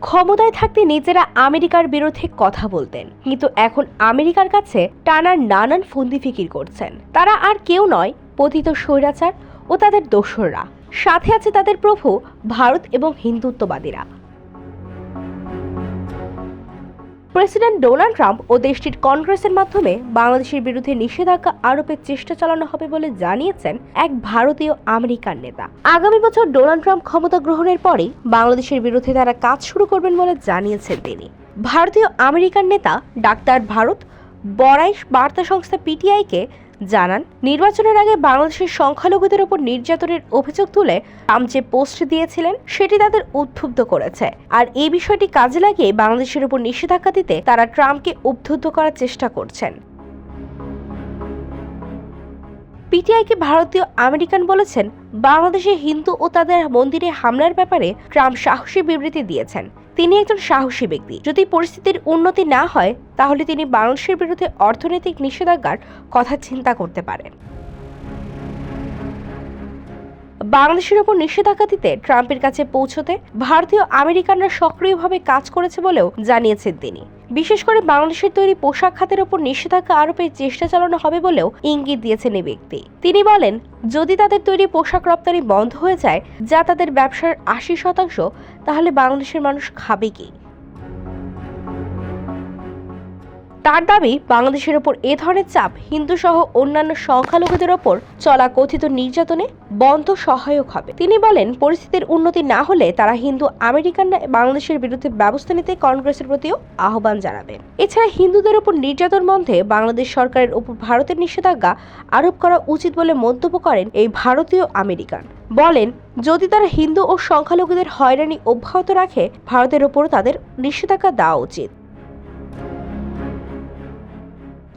ক্ষমতায় থাকতে নিজেরা আমেরিকার বিরুদ্ধে কথা বলতেন। কিন্তু এখন আমেরিকার কাছে টানার নানান ফন্দি ফিকির করছেন। তারা আর কেউ নয়, পতিত স্বৈরাচার ও তাদের দোসররা। সাথে আছে তাদের প্রভু, ভারত এবং হিন্দুত্ববাদীরা। প্রেসিডেন্ট ডোনাল্ড ট্রাম্প ও দেশটির কংগ্রেসের মাধ্যমে বাংলাদেশের বিরুদ্ধে নিষেধাজ্ঞা, আরোপের চেষ্টা চালানো হবে বলে জানিয়েছেন এক ভারতীয় আমেরিকান নেতা। আগামী বছর ডোনাল্ড ট্রাম্প ক্ষমতা গ্রহণের পরেই বাংলাদেশের বিরুদ্ধে তারা কাজ শুরু করবেন বলে জানিয়েছেন তিনি। ভারতীয় আমেরিকান নেতা ডাক্তার ভারত বড়াই বার্তা সংস্থা পিটিআইকে জানান, নির্বাচনের আগে বাংলাদেশের সংখ্যালঘুদের ওপর নির্যাতনের অভিযোগ তুলে আম যে পোস্ট দিয়েছিলেন, সেটি তাদের উদ্বুদ্ধ করেছে। আর এই বিষয়টি কাজে লাগিয়ে বাংলাদেশের উপর নিষেধাজ্ঞা দিতে তারা ট্রাম্পকে উদ্বুদ্ধ করার চেষ্টা করছেন। পিটিআইকে ভারতীয় আমেরিকান বলেছেন, বাংলাদেশে হিন্দু ও তাদের মন্দিরে হামলার ব্যাপারে ট্রাম্প সাহসী বিবৃতি দিয়েছেন। তিনি একজন সাহসী ব্যক্তি। যদি পরিস্থিতির উন্নতি না হয়, তাহলে তিনি বাংলাদেশের বিরুদ্ধে অর্থনৈতিক নিষেধাজ্ঞার কথা চিন্তা করতে পারেন। বাংলাদেশের ওপর নিষেধাজ্ঞা দিতে ট্রাম্পের কাছে পৌঁছতে ভারতীয় আমেরিকানরা সক্রিয়ভাবে কাজ করেছে বলেও জানিয়েছেন তিনি। বিশেষ করে বাংলাদেশের তৈরি পোশাক খাতের ওপর নিষেধাজ্ঞা আরোপের চেষ্টা চালানো হবে বলেও ইঙ্গিত দিয়েছেন এই ব্যক্তি। তিনি বলেন, যদি তাদের তৈরি পোশাক রপ্তানি বন্ধ হয়ে যায়, যা তাদের ব্যবসার আশি শতাংশ, তাহলে বাংলাদেশের মানুষ খাবে কি? তার দাবি, বাংলাদেশের ওপর এ ধরনের চাপ হিন্দু সহ অন্যান্য সংখ্যালঘুদের ওপর চলা কথিত নির্যাতনে বন্ধ সহায়ক হবে। তিনি বলেন, পরিস্থিতির উন্নতি না হলে তারা হিন্দু আমেরিকানরা বাংলাদেশের বিরুদ্ধে ব্যবস্থা নিতে কংগ্রেসের প্রতিও আহ্বান জানাবেন এছাড়া হিন্দুদের ওপর নির্যাতন বন্ধে বাংলাদেশ সরকারের উপর ভারতের নিষেধাজ্ঞা আরোপ করা উচিত বলে মন্তব্য করেন এই ভারতীয় আমেরিকান। বলেন, যদি তারা হিন্দু ও সংখ্যালঘুদের হয়রানি অব্যাহত রাখে, ভারতের ওপর তাদের নিষেধাজ্ঞা দেওয়া উচিত।